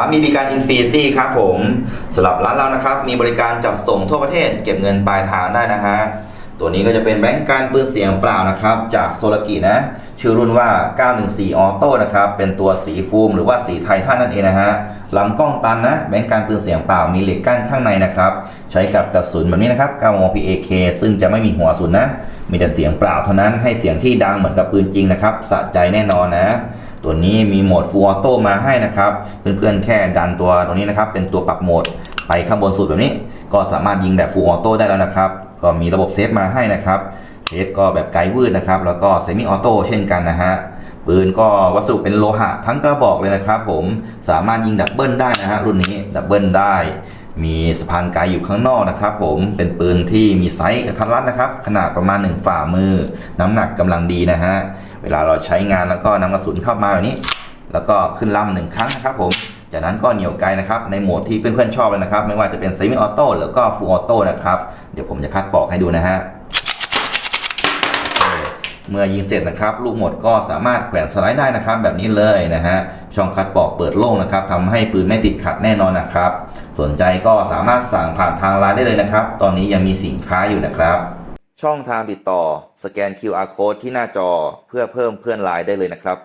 ร้านมีบริการอินฟินิตี้ครับผมสำหรับร้านเรานะครับ มีบริการจัดส่งทั่วประเทศเก็บเงินปลายทางได้นะฮะ ตัวนี้ก็จะเป็นแบงก์การปืนเสียงเปล่านะครับ จากโซลากินะ ชื่อรุ่นว่า 914 ออโต้นะครับ เป็นตัวสีฟูมหรือว่าสีไททันนั่นเองนะฮะลำกล้องตันนะ แบงก์การปืนเสียงเปล่ามีเหล็กกั้นข้างในนะครับ ใช้กับกระสุนแบบนี้นะครับ 9มม PAK ซึ่งจะไม่มีหัวสุนนะ มีแต่เสียงเปล่าเท่านั้น ให้เสียงที่ดังเหมือนกับปืนจริงนะครับ สะใจแน่นอนนะตัวนี้มีโหมด Full Auto มาให้นะครับ เพื่อนๆแค่ดันตัวตรงนี้นะครับ เป็นตัวปรับโหมดไปข้างบนสุดแบบนี้ ก็สามารถยิงแบบ Full Auto ได้แล้วนะครับ ก็มีระบบเซฟมาให้นะครับ เซฟก็แบบไกลวืดนะครับ แล้วก็เซมิออโต้เช่นกันนะฮะ ปืนก็วัสดุเป็นโลหะทั้งกระบอกเลยนะครับผม สามารถยิงดับเบิลได้นะฮะรุ่นนี้ดับเบิลได้ มีสะพานไกลอยู่ข้างนอกนะครับผม เป็นปืนที่มีไซส์กระทัดรัดนะครับ ขนาดประมาณ 1 ฝ่ามือ น้ำหนักกำลังดีนะฮะ เวลาเราใช้งานแล้วก็นำกระสุนเข้ามาแบบนี้ แล้วก็ขึ้นลำหนึ่งครั้งนะครับผม จากนั้นก็เหนียวไกลนะครับในโหมดที่เพื่อนๆชอบเลยนะครับ ไม่ว่าจะเป็น Semi Auto หรือก็ Full Auto นะครับ เดี๋ยวผมจะคัดปอกให้ดูนะฮะเมื่อยิงเสร็จนะครับลูกหมดก็สามารถแขวนสไลด์ได้นะครับ แบบนี้เลยนะฮะช่องคัดปอกเปิดโล่งนะครับทำให้ปืนไม่ติดขัดแน่นอนนะครับ สนใจก็สามารถสั่งผ่านทางไลน์ได้เลยนะครับ ตอนนี้ยังมีสินค้าอยู่นะครับ ช่องทางติดต่อ สแกน QR code ที่หน้าจอเพื่อเพิ่มเพื่อนไลน์ได้เลยนะครับ